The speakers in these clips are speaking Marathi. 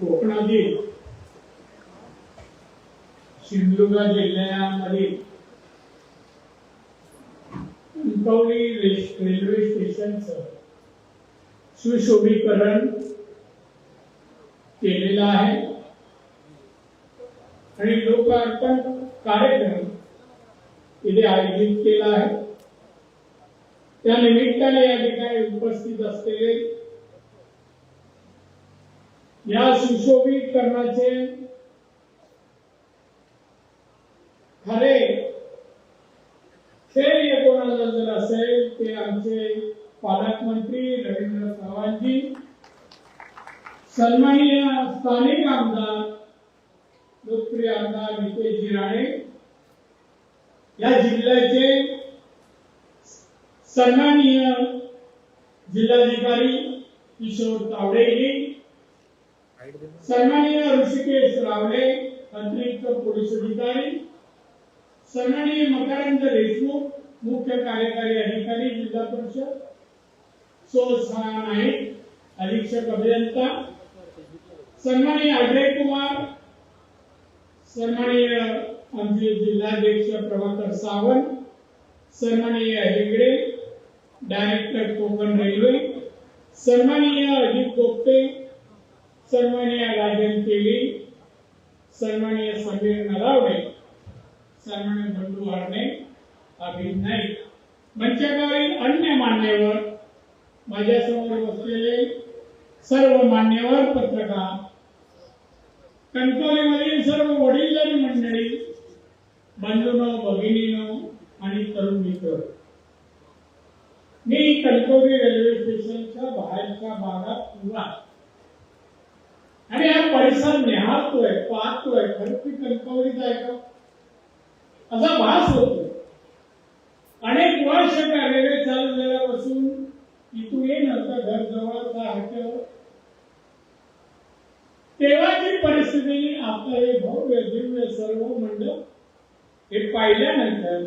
कोकणातील सिंधुदुर्ग जिल्ह्यामध्ये कणकवली रेल्वे स्टेशनचं सुशोभीकरण केलेलं आहे. आणि लोकार्पण कार्यक्रम इथे आयोजित केला आहे. त्या निमित्ताने या ठिकाणी उपस्थित असलेले या सुशोभीकरणाचे खरे श्रेय कोणाला जर असेल ते आमचे पालकमंत्री रवींद्र चव्हाणजी सन्माननीय स्थानिक आमदार लोकप्रिय आमदार नितेशजी राणे या जिल्ह्याचे सन्माननीय जिल्हाधिकारी किशोर तावडेजी सन्माननीय ऋषिकेश रावळे अतिरिक्त पोलीस अधिकारी सन्माननीय मकरंद देशमुख मुख्य कार्यकारी अधिकारी जिल्हा परिषद सो नाईक अधीक्षक अभियंता सन्माननीय अजय कुमार सन्माननीय आमचे जिल्हाध्यक्ष प्रभाकर सावंत सन्माननीय हेगडे डायरेक्टर कोकण रेल्वे सन्माननीय अजित गोपते सन्माननीय राजन केली सन्माननीय समीर नरावडे सन्माननीय बंडू हरणे अभिन नाईक. मंचावरील अन्य मान्यवर माझ्यासमोर बसलेले सर्व मान्यवर पत्रकार कणकवलीमधील सर्व वडीलधारी मंडळी बंधूनो भगिनीनो आणि तरुण मित्र. मी कणकवली रेल्वे स्टेशनच्या बाहेरच्या भागात उभा आणि हा परिसर निहाळतोय पाहतोय खरं ती कणकवलीत आहे का? असा भास होतो. अनेक वर्ष त्या रेल्वे चालू झाल्यापासून इथून ये नव्हतं घर जवळचा हाट्यावर तेव्हाची परिस्थिती आता हे भव्य दिव्य सर्व मंडळ हे पाहिल्यानंतर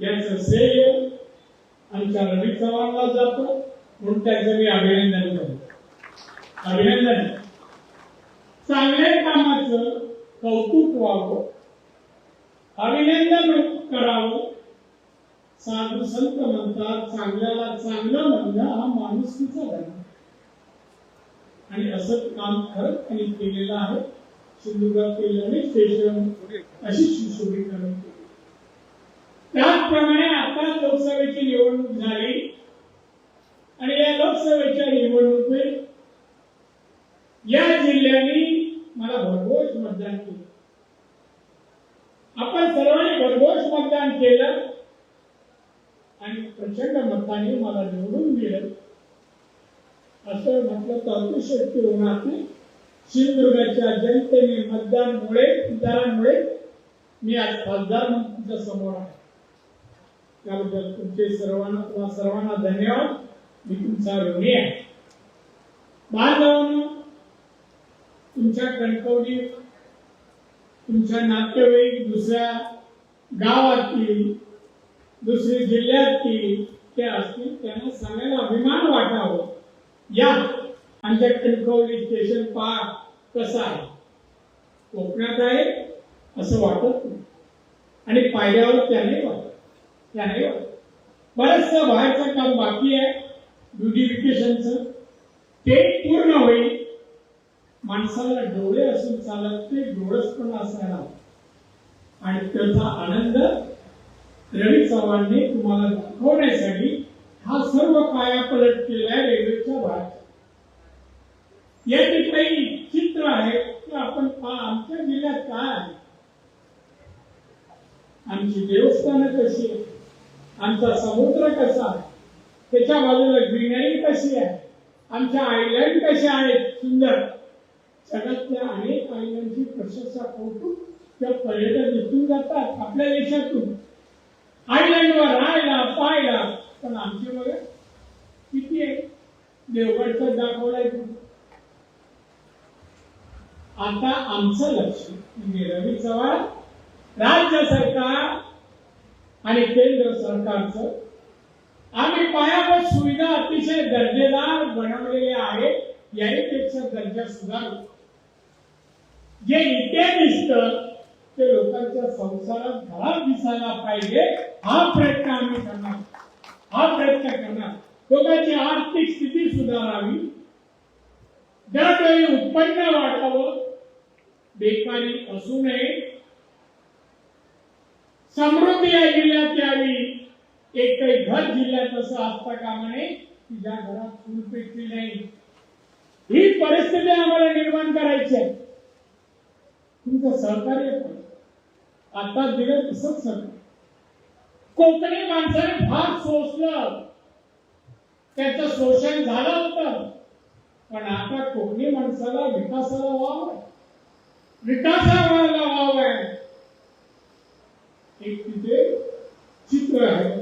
याचं श्रेय आमच्या रवी चव्हाणला जातो. म्हणून त्याचं मी अभिनंदन करतो. अभिनंदन. चांगल्या कामाचं कौतुक व्हावं. अभिनंदन करावं. साधू संत म्हणतात चांगल्याला चांगलं म्हणणं हा माणुसकीचा धर्म. आणि असं काम खरं आणि केलेलं आहे. सिंधुदुर्गातील अनेक स्टेशन अशी सुशोभीकरण केली. त्याचप्रमाणे आता लोकसभेची निवडणूक झाली. आणि या लोकसभेच्या निवडणुकीत या जिल्ह्याने मला भरघोस मतदान केलं. आपण सर्वांनी भरघोस मतदान केलं आणि प्रचंड मताने मला निवडून दिलं. असं म्हटलं तर अतिशयोक्ती होणार नाही. सिंधुदुर्गाच्या जनतेने मतदानमुळे दरांमुळे मी आज खासदार म्हणून तुमच्यासमोर आहे. त्याबद्दल तुमचे सर्वांना तुम्हाला सर्वांना धन्यवाद. मी तुमचा ऋणी आहे. बांधवांना तुमच्या कणकवलीत तुमच्या नातेवाईक दुसऱ्या गावातील दुसरी जिल्ह्यातील ते असतील त्यांना सांगायला अभिमान वाटावं. या आमच्या कणकवली स्टेशन पार्क कसा आहे? कोकणात आहे असं वाटत नाही. आणि पाहिल्यावर त्याने वाटत त्याने वाटत बरंचसं बाहेरचं काम बाकी आहे ब्युटिफिकेशनचं ते पूर्ण होईल. माणसाला डोळे असून चालत ते डोळस पण असायला आणि त्याचा आनंद रवी चव्हाणने तुम्हाला दाखवण्यासाठी हा सर्व पायापलट केलाय रेल्वेच्या बाहेर या ठिकाणी चित्र आहे की आपण पहा आमच्या जिल्ह्यात काय आहे? आमची देवस्थानं कशी आहे आमचा समुद्र कसा आहे? त्याच्या बाजूला ग्रीनरी कशी आहे? आमच्या आयलंड कशा आहेत? सुंदर. जगातल्या अनेक आयलँडची प्रशंसा कौतुक त्या पर्यटक इथून जातात आपल्या देशातून. आयलंडवर राहायला पाहायला. पण आमचे बघा किती आहे? देवगडचं दाखवलाय आता आमचं लक्ष म्हणजे रवी चव्हाण राज्य सरकार आणि केंद्र सरकारचं. आम्ही पायाभूत सुविधा अतिशय दर्जेदार बनवलेल्या आहेत. याहीपेक्षा दर्जा सुधारू जे इथे दिसतं ते लोकांच्या संसारात घरात दिसायला पाहिजे हा प्रयत्न आम्ही करणार. हा प्रयत्न करणार. लोकांची आर्थिक स्थिती सुधारावी. ज्यावेळी उत्पन्न वाढावं बेकारी असू नये. समृद्धी या जिल्ह्यात यावी. काही घर जिल्ह्यात असं असता कामा नये की ज्या घरात चूल पेटली नाही. ही परिस्थिती आम्हाला निर्माण करायची आहे. सहकार्य आता दिलं तसंच सर कोकणी माणसाने फार सोसलं त्याचं शोषण झालं होतं. पण आता कोकणी माणसाला विकासाला वाव आहे विकासाला वाव आहे एक तिथे चित्र आहे.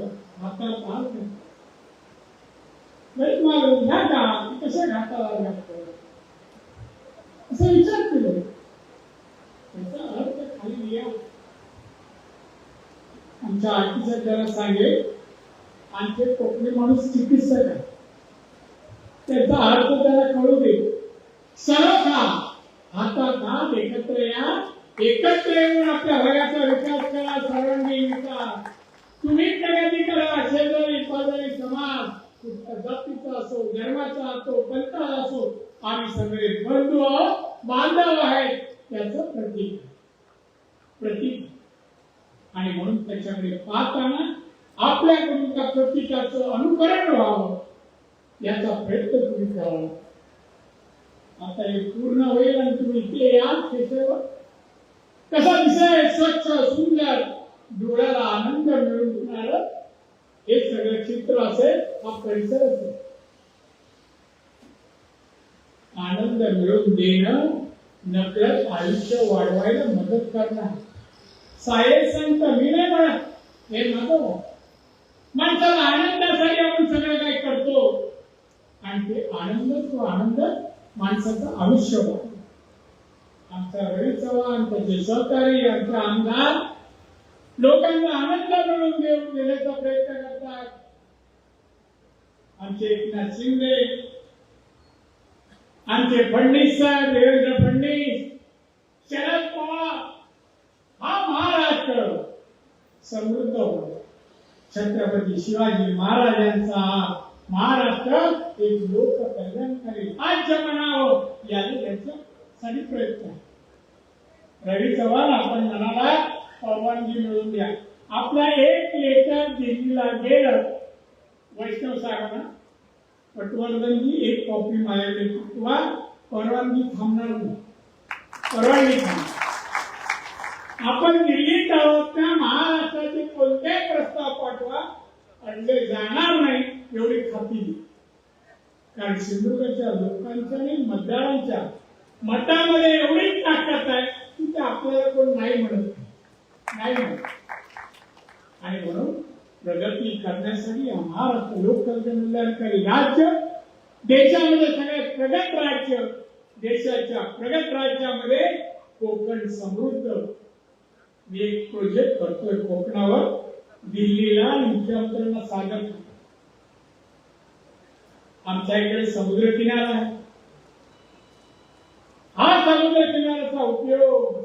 आता पाहते आहे. नाही मला घ्या का कशा घाताला घातलं असं विचार केलं त्याचा अर्थ खाली लिहा आमच्या आरतीचा त्याला सांगेल आणि ते कोकणी माणूस चिकित्सक आहे. त्याचा अर्थ त्याला कळू दे. सर्व खा. हातात हात एकत्र या. एकत्र येऊन आपल्या भागाचा विकास करा सर्वांनी विकास तुम्ही प्रगती करा शेजारी पाजारी समाज. जातीचा असो धर्माचा असो पंथाचा असो आम्ही सगळे बंधू आहोत बांधव आहेत. त्याचं प्रतीक प्रतीक. आणि म्हणून त्याच्याकडे पाहताना आपल्याकडून त्या प्रतीकाचं अनुकरण व्हावं याचा प्रयत्न तुम्ही करावा. आता हे पूर्ण होईल आणि तुम्ही इथे याल त्याच्यावर कसा दिसेल स्वच्छ सुंदर डोळ्याला आनंद मिळून देणार हे सगळं चित्र असेल हा परिसर असेल. आनंद मिळवून देणं नकळत आयुष्य वाढवायला मदत करणार. सायन्स मी नाही म्हणत हे नको. माणसाला आनंदासाठी आपण सगळं काय करतो. आणि ते आनंद तो आनंद माणसाचं आयुष्य वाढतो आमचा रवी चव्हाण त्याचे सहकारी आमचे आमदार लोकांना आनंद मिळवून देऊन देण्याचा प्रयत्न करतात. आमचे एकनाथ शिंदे आमचे फडणीस साहेब देवेंद्र फडणीस शरद पवार हा महाराष्ट्र समृद्ध होतो. छत्रपती शिवाजी महाराजांचा महाराष्ट्र एक लोक कल्याणकारी राज्य म्हणावं याने त्यांच्यासाठी प्रयत्न रवी चव्हाण आपण म्हणाला परवानगी मिळवून द्या. आपला एक लेटर दिल्लीला गेलं वैष्णव साहेबांना पटवर्धनची एक कॉपी माझ्याकडे पाठवा परवानगी थांबणार नाही. परवानगी थांबणार. आपण दिल्लीत आहोत ना महाराष्ट्राचे कोणतेही प्रस्ताव पाठवा अडले जाणार नाही एवढी खाती कारण सिंधुदुर्गच्या लोकांच्या आणि मतदारांच्या. मतामध्ये एवढी ताकद आहे की ते आपल्याला कोण नाही म्हणत नाही. म्हणत. आणि म्हणून प्रगती करण्यासाठी महाराष्ट्र लोककल्याणकारी राज्य देशामध्ये सगळ्यात प्रगत राज्य देशाच्या प्रगत राज्यामध्ये कोकण समृद्ध मी एक प्रोजेक्ट करतोय कोकणावर दिल्लीला मुख्यमंत्र्यांना सादर आमच्या इकडे समुद्र किनारा आहे. हा समुद्र किनाऱ्याचा उपयोग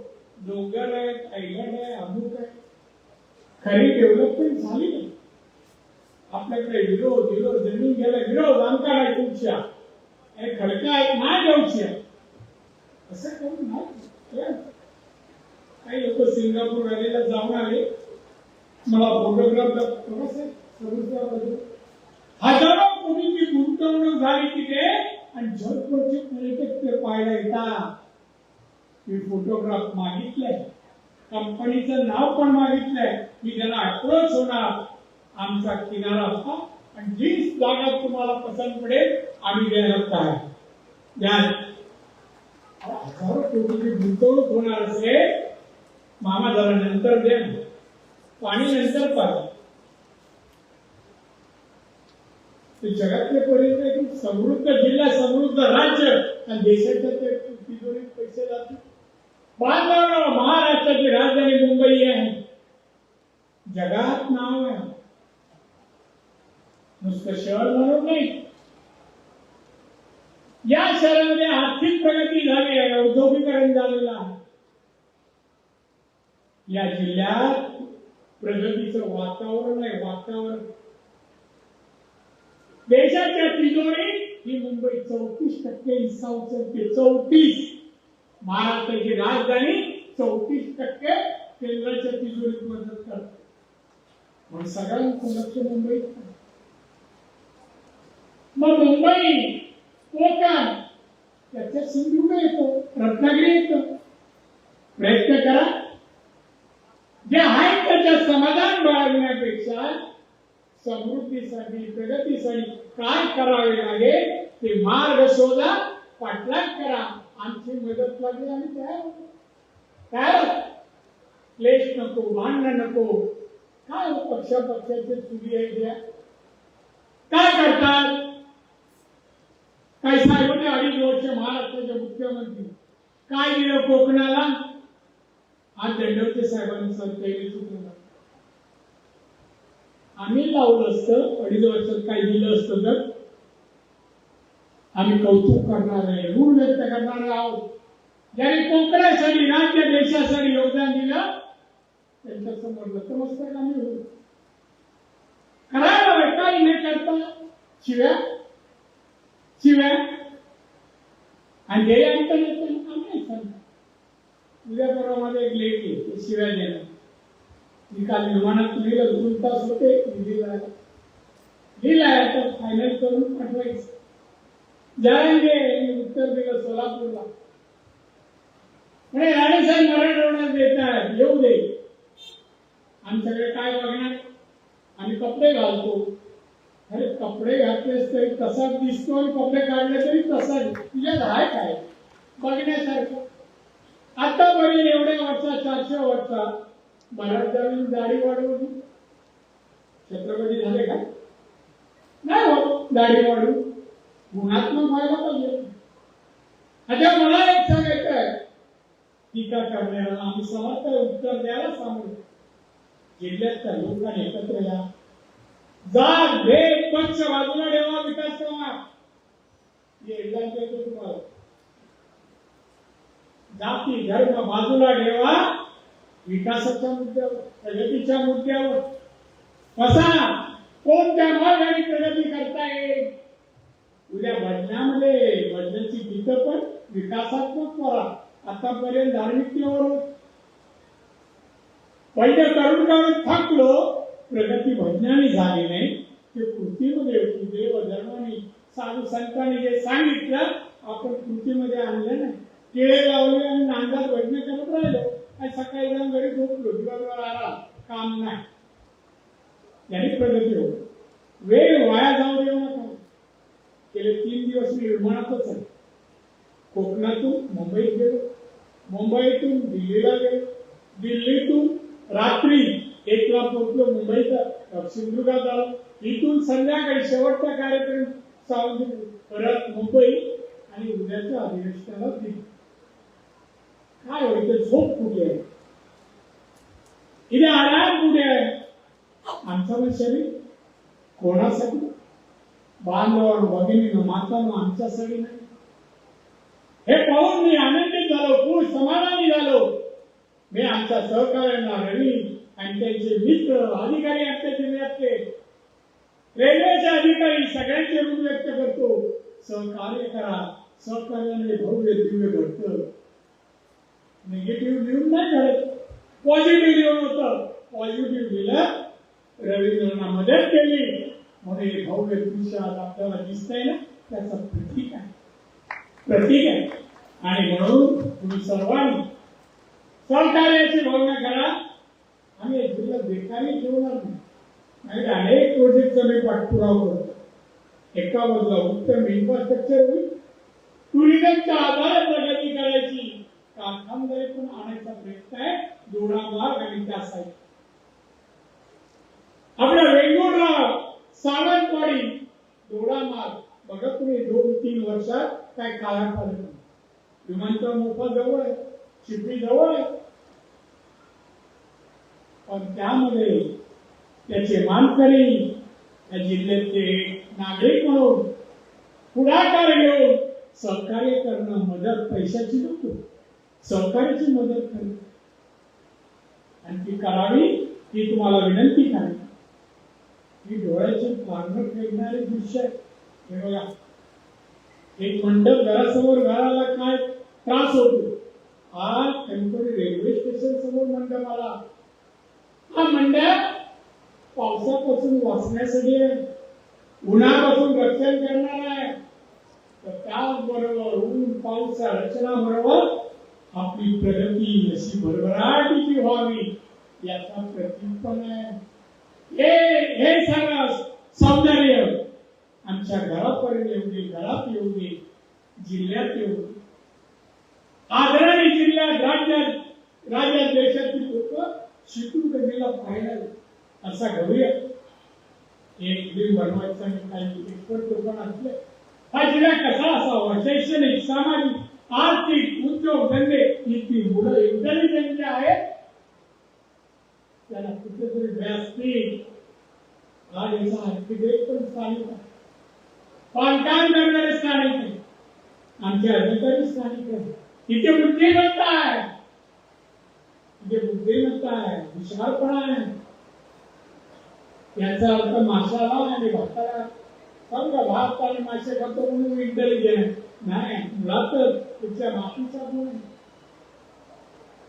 डोंगर आहे आयलंड आहे अमुक आहे. खरी डेव्हलपमेंट झाली नाही. आपल्याकडे विरोध विरोध जमीन गेला विरोध आमका नाही तुमच्या खडका आहेत नाही देऊच्या असं करून नाही. काही लोक सिंगापूर रॅलीला जाऊन आले. मला फोटोग्राफ दाखव हजारो कोटीची गुंतवणूक झाली तिथे आणि जगभरचे पर्यटक ते पाहायला येतात. मी फोटोग्राफ मागितलंय. कंपनीचं नाव पण मागितलंय. मी त्याला अप्रोच होणार. आमचा किनारा असता आणि जी जागा तुम्हाला पसंत पडेल आम्ही देणार काय? हजारो कोटीची गुंतवणूक होणार असेल. मामा झाला नंतर द्या पाणी नंतर पाणी ते जगातले पर्यंत एक समृद्ध जिल्हा समृद्ध राज्य आणि देशाच्या ते तिजोरीत पैसे जातील. बांधव महाराष्ट्राची राजधानी मुंबई आहे. जगात नाव आहे. नुसतं शहर म्हणून नाही. या शहरामध्ये आर्थिक प्रगती झाली आहे. औद्योगिकरण झालेलं आहे. या जिल्ह्यात प्रगतीचं वातावरण आहे वातावरण. देशाच्या तिजोरीत ही मुंबई चौतीस टक्के हिस्सा उचलते चौतीस. महाराष्ट्राची राजधानी चौतीस टक्के केंद्राच्या तिजोरीत मदत करते. म्हणून सगळ्यांचं लक्ष मुंबईत मग मुंबई कोकण त्याच्या सिंधुदुर्ग येतो रत्नागिरी येतो. प्रयत्न करा. जे आहे त्याच्या समाधान बाळगण्यापेक्षा समृद्धीसाठी प्रगतीसाठी काय करावे लागेल ते मार्ग शोधा पाठलाग करा. आमची मदत लागली आम्ही तयार तयार क्लेश नको भांडण नको. काय हो पक्षा पक्षाचे चुरी आहे द्या काय करतात? काय साहेब होते अडीच वर्ष महाराष्ट्राचे मुख्यमंत्री. काय दिलं कोकणाला? आज दंडवते साहेबांनी सरकारी चुकलं आम्ही लावलं असतं अडीच वर्षात काही दिलं असतं तर आम्ही कौतुक करणार आहे ऋण व्यक्त करणार आहोत. ज्याने कोकणासाठी राज्य देशासाठी योगदान दिलं त्यांच्यासमोर नतमस्तक आम्ही होऊ. करायला हवं काही न करता? शिव्या? शिव्या? आणि जे आमचं नेते आम्ही सांगतो. उद्या परवा एक लेट येईल ते शिव्या देणार मी काल विमानात लिहिलं दोन तास होते लिहिला लिहिलाय आता फायनल करून पाठवायचं. जायगे मी उत्तर दिलं सोलापूरला. म्हणे राणेसाहेब मराठवाड्यात देत आहेत येऊ दे. आमच्याकडे काय बघणार? आम्ही कपडे घालतो. अरे कपडे घातलेस तरी तसाच दिसतो आणि कपडे काढले तरी तसाच. तुझ्यात आहे काय? बघण्यासारखं. आतापर्यंत एवढ्या वर्षात चारशे वर्षात महाराजांनी दाढी वाढवली. छत्रपती झाले का? नाही हो दाढी वाढून गुणात्मक व्हायला पाहिजे. आता मला एक सांगायचं आहे. टीका करण्याला आम्ही समर्थ उत्तर द्यायला सांगू. जिल्ह्यातल्या लोकांनी एकत्र या. जात भेद पक्ष बाजूला ठेवा विकास करा हे एकदा तुम्हाला. जाती धर्म बाजूला ठेवा. विकासाच्या मुद्द्यावर प्रगतीच्या मुद्द्यावर. कसा कोणत्या मार्गाने प्रगती करता येईल उद्या बदल्यामध्ये बदल्याची गीतं पण विकासात्मक करा. आतापर्यंत धार्मिकतेवर होत. पहिले तरुण काळ थांबलो. प्रगती भजनाने झाली नाही. ते कृतीमध्ये होती. देव धर्माने साधू संतांनी जे सांगितलं आपण कृतीमध्ये आणलं नाही. केळे लावले आणि नांदात भजन करत राहिलो. आणि सकाळी जाऊन घरी झोपलो. दिवसभर आला काम नाही. याने प्रगती होत वेळ वाया जाऊ देऊ नका. गेले तीन दिवस मी विमानातच आहे. कोकणातून मुंबईत गेलो. मुंबईतून दिल्लीला गेलो. दिल्लीतून रात्री एकला पोहोचलो मुंबईचा सिंधुदुर्गात आलो. इथून संध्याकाळी शेवटचा कार्यक्रम चालू परत मुंबई आणि उद्याच्या अधिवेशनाला दिली काय होईल झोप कुठे आहे इथे आराम कुठे आहे आमचं पण शरीर कोणासाठी बांधवांनो भगिनीनं मातांनो आमच्यासाठी नाही हे पाहून मी आनंदित झालो खूप समाधानी झालो मी आमच्या सहकार्यांना रवी आणि त्यांचे मित्र अधिकारी आमच्याचे व्यक्ते रेल्वेचे अधिकारी सगळ्यांचे रूप व्यक्त करतो सहकार्य करा सहकार्याने भव्य दिव्य घडतं निगेटिव्ह लिहून नाही घडत पॉझिटिव्ह लिहून होतं पॉझिटिव्ह लिहिलं रवींद्रांना मदत केली. म्हणून हे भव्य दृश्य आज आपल्याला दिसतंय ना त्याचं प्रतीक आहे. प्रतीक आहे. आणि म्हणून तुम्ही सर्वांनी सहकार्याची भावना करा. आम्ही जिल्हा बेकारी ठेवणार नाही. आणि अनेक प्रोजेक्टचा मी पाठपुरावा करतो. एका बाजूला उत्तम इन्फ्रास्ट्रक्चर होईल. टुरिझमच्या आधार प्रगती करायची कारखानदारी पण आणायचा प्रयत्न आहे दोडा मार्ग आणि त्या साईड आपल्या वेंगुर्ला सावंतवाडी दोडा मार्ग बघा तुम्ही दोन वर्षात काय काळा पाहिजे विमानतळ मोफत जवळ आहे चिपळी जवळ आहे. पण त्यामध्ये त्याचे मानकरी या जिल्ह्याचे नागरिक म्हणून पुढाकार घेऊन सहकार्य करणं मदत पैशाची नको सहकार्याची मदत करणं. आणि ती करावी ही तुम्हाला विनंती करावी. ही डोळ्याचे पारणं फेडणारे दृश्य आहे. हे बघा. एक मंडप घरासमोर घराला काय त्रास होतो? आज कणकोली रेल्वे स्टेशन समोर मंडप आला हा मंडप पावसापासून वाचण्यासाठी आहे. उन्हापासून रक्षण करणार आहे. तर त्याचबरोबर ऊन पाऊस रचनाबरोबर आपली प्रगती अशी भरभराटीची व्हावी याचा प्रतीक पण आहे. हे हे सगळं सौंदर्य. आमच्या घरापर्यंत येऊ दे घरात येऊ दे जिल्ह्यात येऊ दे आदराने जिल्ह्यात राज्यात राज्यात देशातील लोक शिकून गतीला पाहायला असा घडूया एक फिल्म बनवायचा आणि काही एक्सपर्ट लोक असले. हा जिल्हा कसा असावा? शैक्षणिक सामाजिक आर्थिक उद्योग धंदे इतकी मुलं इंटेलिजंट आहेत. त्याला कुठेतरी व्यासपीठ हा याचा आर्किटेक्ट पण चालू आहे बांधकाम करणारे स्थानिक आहे आमचे अधिकारी स्थानिक आहे इथे बुद्धिमत्ता आहे इथे बुद्धिमत्ता आहे विशालपणा आहे. याचा अर्थ माशाला आणि भाताला समजा भात आणि मासे खातो म्हणून इंटेलिजंट नाही मुळातच तुमच्या मातीचा गुण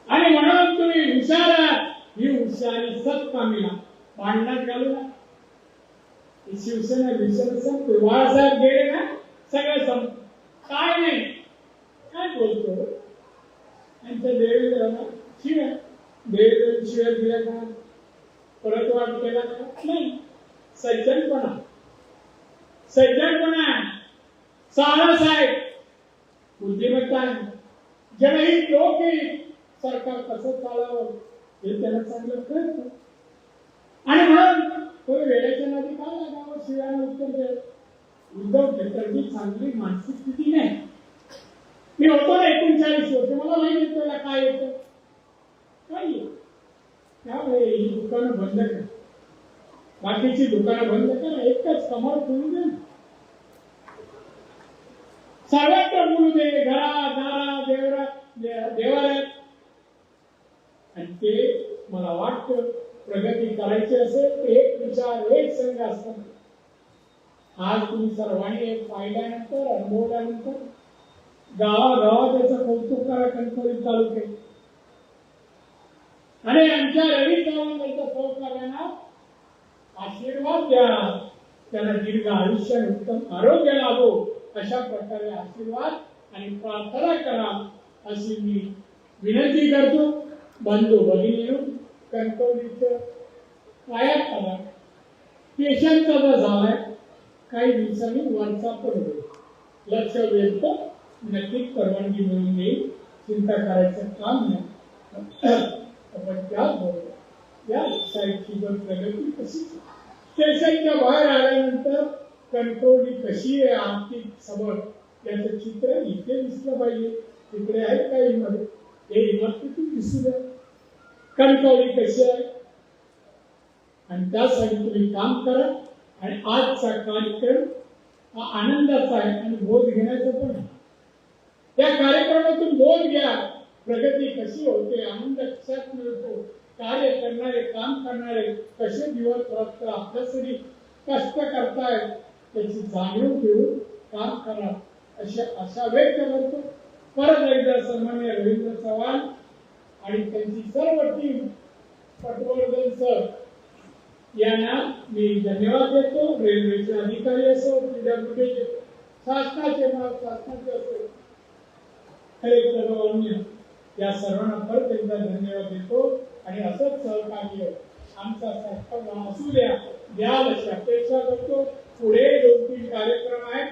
आणि म्हणून तुम्ही हुशार आहात. ही हुशारी सत्कामीला. भांडणात घालू ना ही शिवसेना विषय संपते बाळासाहेब गेले ना सगळं संप काय नाही. काय बोलतो? आणि त्या देवेंद्राला शिव्या. देवेंद्र शिव्या दिल्या का? परत वाट केला का? नाही. सज्जनपणा. सज्जनपणा. साहस आहे बुद्धिमत्ता. जनहित लोकहित सरकार कसं चालावं. हे त्याला चांगलं कळतं. आणि म्हणून तो वेळेच्या नादी काय लागावं शिवायला उत्तर द्या उद्धव ठाकरेंची चांगली मानसिक स्थिती नाही. मी होतो ना एकोणचाळीस वर्ष. मला नाही येतं? त्याला काय येतं? काय त्यामुळे ही दुकानं बंद कर. बाकीची दुकानं बंद कर. एकच कमर खोलू दे सर्वत्र बोलू दे घरा दारा देवरा देवालयात. आणि ते मला वाटतं प्रगती करायची असेल तर एक विचार एक संघ असताना आज तुम्ही सर्वांनी एक पाहिल्यानंतर अनुभवल्यानंतर गावागावात त्याचं कौतुक करा कणकवली तालुक्यात. आणि आमच्या रवी चव्हाण सहकार्यांना आशीर्वाद द्या. त्याला दीर्घ आयुष्य उत्तम आरोग्य लाभो अशा प्रकारे आशीर्वाद आणि प्रार्थना करा अशी मी विनंती करतो. बंधू भगिनी कणकवलीचं काया आला पेशंट जर झालाय काही दिवसांनी वरचा पडतो लक्ष वेधत नक्कीच परवानगी मिळून येईल. चिंता करायचं काम नाही. आपण त्याचबरोबर या साईडची पण प्रगती कशी स्टेशनच्या बाहेर आल्यानंतर कंट्रोली कशी आहे? आर्थिक सबळ याचं चित्र इथे दिसलं पाहिजे. तिकडे आहे का मध्ये हे इमारतीतून दिसू द्या. कणकवली कशी आहे आणि त्यासाठी तुम्ही काम करा आणि आजचा कार्यक्रम हा आनंदाचा आहे आणि बोध घेण्याचा पण आहे. त्या कार्यक्रमातून बोध घ्या. प्रगती कशी होते आनंद कशात मिळतो कार्य करणारे काम करणारे कसे दिवस रात्र आपल्यासाठी कष्ट करतायत त्याची जाणीव घेऊन काम करा. अशी आशा व्यक्त करतो. परत एकदा सन्मान्य रवींद्र चव्हाण आणि त्यांची सर्व टीम पटवर्धन सर यांना मी धन्यवाद देतो. रेल्वेचे अधिकारी असो पीडब्ल्यूडीचे शासनाचे मला शासनाचे असो खरे सर्वांनी या सर्वांना परत एकदा धन्यवाद देतो. आणि असंच सहकार्य आमचा सरकारला असू द्या द्याल अशी अपेक्षा करतो. पुढे दोन तीन कार्यक्रम आहेत.